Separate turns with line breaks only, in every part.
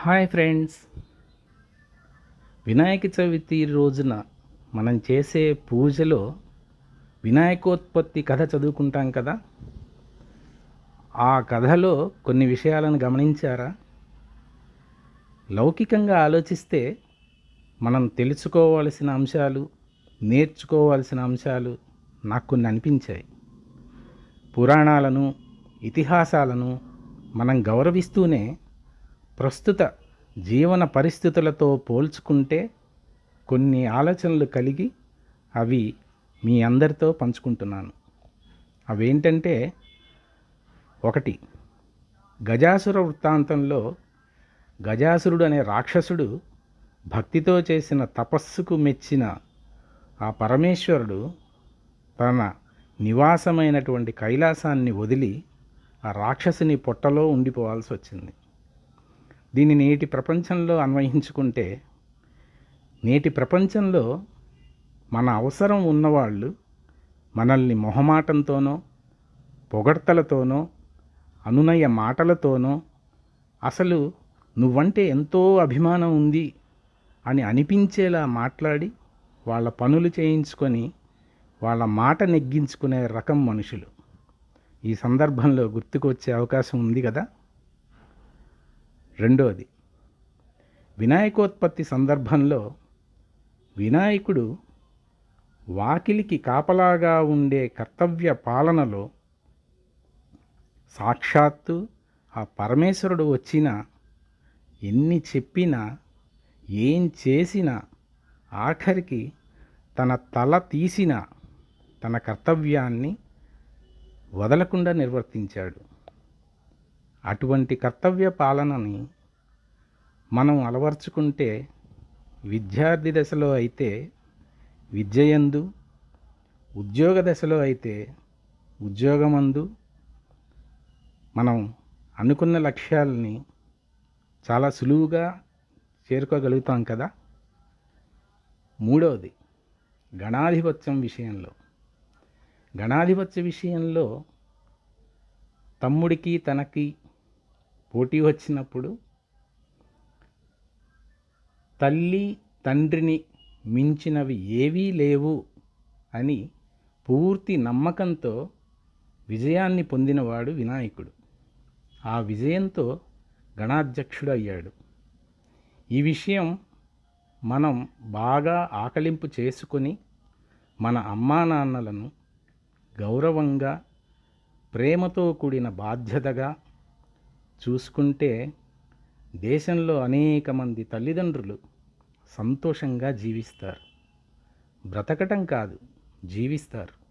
Hi friends. Vinayaka Chavithi రోజున మనం చేసే పూజలో వినాయకోత్పత్తి కథ చదువుకుంటాం కదా? ఆ కథలో కొన్ని విషయాలను గమనించారా? లౌకికంగా ఆలోచిస్తే మనం తెలుసుకోవాల్సిన అంశాలు నేర్చుకోవాల్సిన అంశాలు నాకు కొన్ని అనిపించాయి. పురాణాలను ఇతిహాసాలను మనం గౌరవిస్తూనే ప్రస్తుత జీవన పరిస్థితులతో పోల్చుకుంటే కొన్ని ఆలోచనలు కలిగి అవి మీ అందరితో పంచుకుంటున్నాను. అవేంటంటే ఒకటి గజాసుర వృత్తాంతంలో గజాసురుడు అనే రాక్షసుడు భక్తితో చేసిన తపస్సుకు మెచ్చిన ఆ పరమేశ్వరుడు తన నివాసమైనటువంటి కైలాసాన్ని వదిలి ఆ రాక్షసుని పొట్టలో ఉండిపోవాల్సి వచ్చింది. దీన్ని నేటి ప్రపంచంలో అన్వయించుకుంటే నేటి ప్రపంచంలో మన అవసరం ఉన్నవాళ్ళు మనల్ని మొహమాటంతోనో పొగడ్తలతోనో అనునయ మాటలతోనో అసలు నువ్వంటే ఎంతో అభిమానం ఉంది అని అనిపించేలా మాట్లాడి వాళ్ళ పనులు చేయించుకొని వాళ్ళ మాట నెగ్గించుకునే రకం మనుషులు. ఈ సందర్భంలో గుర్తుకు వచ్చే అవకాశం ఉంది కదా? రెండోది. వినాయకోత్పత్తి సందర్భంలో వినాయకుడు వాకిలికి కాపలాగా ఉండే కర్తవ్య పాలనలో సాక్షాత్తు ఆ పరమేశ్వరుడు వచ్చినా ఎన్ని చెప్పినా ఏం చేసినా ఆఖరికి తన తల తీసిన తన కర్తవ్యాన్ని వదలకుండా నిర్వర్తించాడు. అటువంటి కర్తవ్య పాలనని మనం అలవర్చుకుంటే విద్యార్థి దశలో అయితే విద్యయందు ఉద్యోగ దశలో అయితే ఉద్యోగమందు మనం అనుకున్న లక్ష్యాలని చాలా సులువుగా చేరుకోగలుగుతాం కదా. మూడవది గణాధిపత్యం విషయంలో. గణాధిపత్య విషయంలో తమ్ముడికి తనకి పోటీ వచ్చినప్పుడు తల్లి తండ్రిని మించినవి ఏవీ లేవు అని పూర్తి నమ్మకంతో విజయాన్ని పొందినవాడు వినాయకుడు. ఆ విజయంతో గణాధ్యక్షుడు అయ్యాడు ఈ విషయం మనం బాగా ఆకలింపు చేసుకొని మన అమ్మా నాన్నలను గౌరవంగా ప్రేమతో కూడిన బాధ్యతగా చూసుకుంటే దేశంలో అనేక మంది తల్లిదండ్రులు సంతోషంగా జీవిస్తారు. బ్రతకటం కాదు జీవిస్తారు.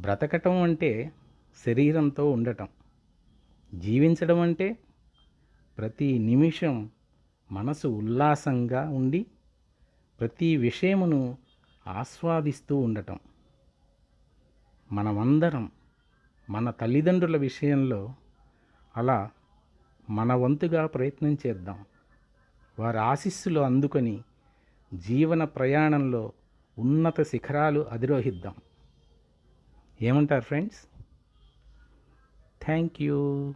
బ్రతకటం అంటే శరీరంతో ఉండటం. జీవించడం అంటే ప్రతి నిమిషం మనసు ఉల్లాసంగా ఉండి ప్రతి విషయమును ఆస్వాదిస్తూ ఉండటం. మనమందరం మన తల్లిదండ్రుల విషయంలో అలా మన వంతుగా ప్రయత్నం చేద్దాం. వారి ఆశీస్సులు అందుకొని జీవన ప్రయాణంలో ఉన్నత శిఖరాలు అధిరోహిద్దాం. ఏమంటారు ఫ్రెండ్స్? Thank you.